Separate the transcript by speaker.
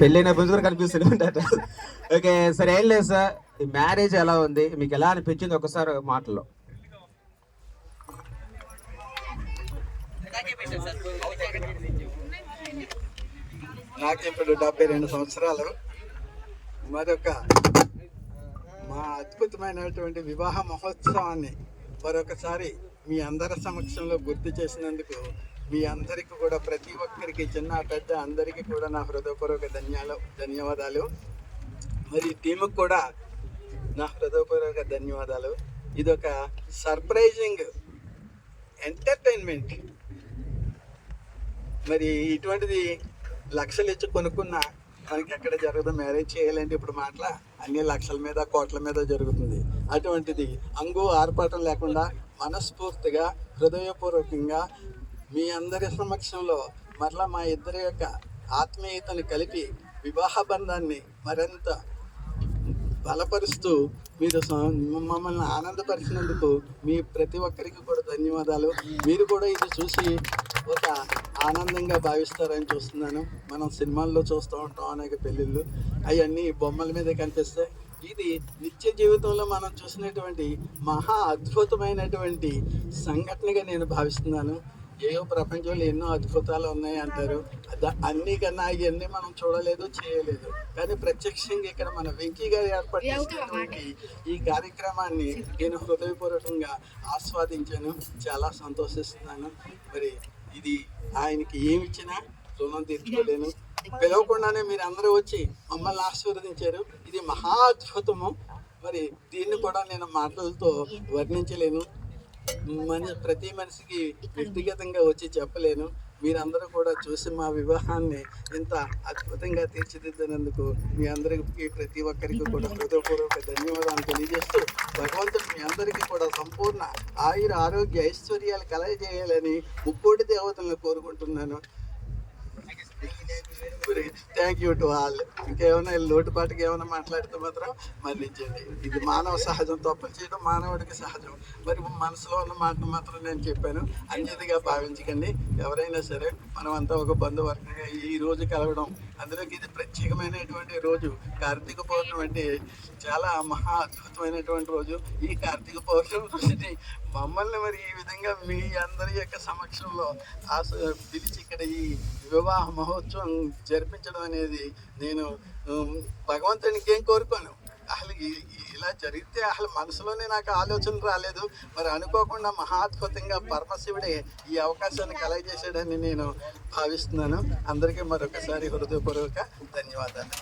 Speaker 1: పెళ్ళైన కూడా కనిపిస్తూనే ఉంటారు ఓకే సరే ఏం లేదు సార్. ఈ మ్యారేజ్ ఎలా ఉంది? మీకు ఎలా అనిపించింది ఒకసారి మాటలో?
Speaker 2: నాకు ఇప్పుడు డెబ్బై రెండు సంవత్సరాలు. మరొక మా అద్భుతమైనటువంటి వివాహ మహోత్సవాన్ని మరొకసారి మీ అందరి సమక్షంలో గుర్తు చేసినందుకు మీ అందరికీ కూడా ప్రతి ఒక్కరికి చిన్న పెద్ద అందరికీ కూడా నా హృదయపూర్వక ధన్యాలు ధన్యవాదాలు. మరి టీముకు కూడా నా హృదయపూర్వక ధన్యవాదాలు. ఇదొక సర్ప్రైజింగ్ ఎంటర్టైన్మెంట్. మరి ఇటువంటిది లక్షలు ఇచ్చి కొనుక్కున్న మనకి ఎక్కడ జరగదు మ్యారేజ్ చేయాలంటే ఇప్పుడు మాటల అన్ని లక్షల మీద కోట్ల మీద జరుగుతుంది. అటువంటిది అంగు ఆర్పాటం లేకుండా మనస్ఫూర్తిగా హృదయపూర్వకంగా మీ అందరి సమక్షంలో మరలా మా ఇద్దరి యొక్క ఆత్మీయతను కలిపి వివాహ బంధాన్ని మరింత బలపరుస్తూ మీరు మమ్మల్ని ఆనందపరిచినందుకు మీ ప్రతి ఒక్కరికి కూడా ధన్యవాదాలు. మీరు కూడా ఇది చూసి ఒక ఆనందంగా భావిస్తారని చూస్తున్నాను. మనం సినిమాల్లో చూస్తూ ఉంటాం అనేక పెళ్ళిళ్ళు. అవన్నీ బొమ్మల మీద కనిపిస్తాయి ఇది నిత్య జీవితంలో మనం చూసినటువంటి మహా అద్భుతమైనటువంటి సంఘటనగా నేను భావిస్తున్నాను. ఏవో ప్రపంచంలో ఎన్నో అద్భుతాలు ఉన్నాయి అంటారు. అన్ని కన్నా ఇవన్నీ మనం చూడలేదు చేయలేదు. కానీ ప్రత్యక్షంగా ఇక్కడ మన వెంకీ గారు ఏర్పాటు చేసినటువంటి ఈ కార్యక్రమాన్ని నేను హృదయపూర్వకంగా ఆస్వాదించాను. చాలా సంతోషిస్తున్నాను. మరి ఇది ఆయనకి ఏమి ఇచ్చినా రుణం తీర్చుకోలేను. పిలవకుండానే మీరు అందరూ వచ్చి మమ్మల్ని ఆశీర్వదించారు. ఇది మహా అద్భుతము. మరి దీన్ని కూడా నేను మాటలతో వర్ణించలేను. మన ప్రతి మనిషికి వ్యక్తిగతంగా వచ్చి చెప్పలేను. మీరందరూ కూడా చూసి మా వివాహాన్ని ఇంత అద్భుతంగా తీర్చిదిద్దినందుకు మీ అందరికీ ప్రతి ఒక్కరికి కూడా హృదయపూర్వక ధన్యవాదాలు తెలియజేస్తూ భగవంతుడు మీ అందరికీ కూడా సంపూర్ణ ఆయుర ఆరోగ్య ఐశ్వర్యాలు కలగజేయాలని ముక్కోటి దేవతలను కోరుకుంటున్నాను. థ్యాంక్ యూ టు ఆల్ ఇంకేమైనా లోటుపాటుకి ఏమైనా మాట్లాడితే మాత్రం మన్నించండి. ఇది మానవ సహజం తప్పులు చేయడం మానవుడికి సహజం. మరి మనసులో ఉన్న మాట మాత్రం నేను చెప్పాను. అంజతిగా భావించకండి. ఎవరైనా సరే మనం అంతా ఒక బంధువర్గంగా ఈ ఈ రోజు కలవడం. అందులోకి ఇది ప్రత్యేకమైనటువంటి రోజు. కార్తీక పౌర్ణమి అంటే చాలా మహా అద్భుతమైనటువంటి రోజు. ఈ కార్తీక పౌర్ణమి రోజుని మమ్మల్ని మరి ఈ విధంగా మీ అందరి యొక్క సమక్షంలో ఆశ పిలిచి ఇక్కడ ఈ వివాహ మహోత్సవం జరిపించడం అనేది నేను భగవంతునికి ఏం కోరుకోను. అసలు ఇలా జరిగితే అసలు మనసులోనే నాకు ఆలోచన రాలేదు. మరి అనుకోకుండా మహాద్భుతంగా పరమశివుడే ఈ అవకాశాన్ని కలగజేశాడని నేను భావిస్తున్నాను. అందరికీ మరొకసారి హృదయపూర్వక ధన్యవాదాలు.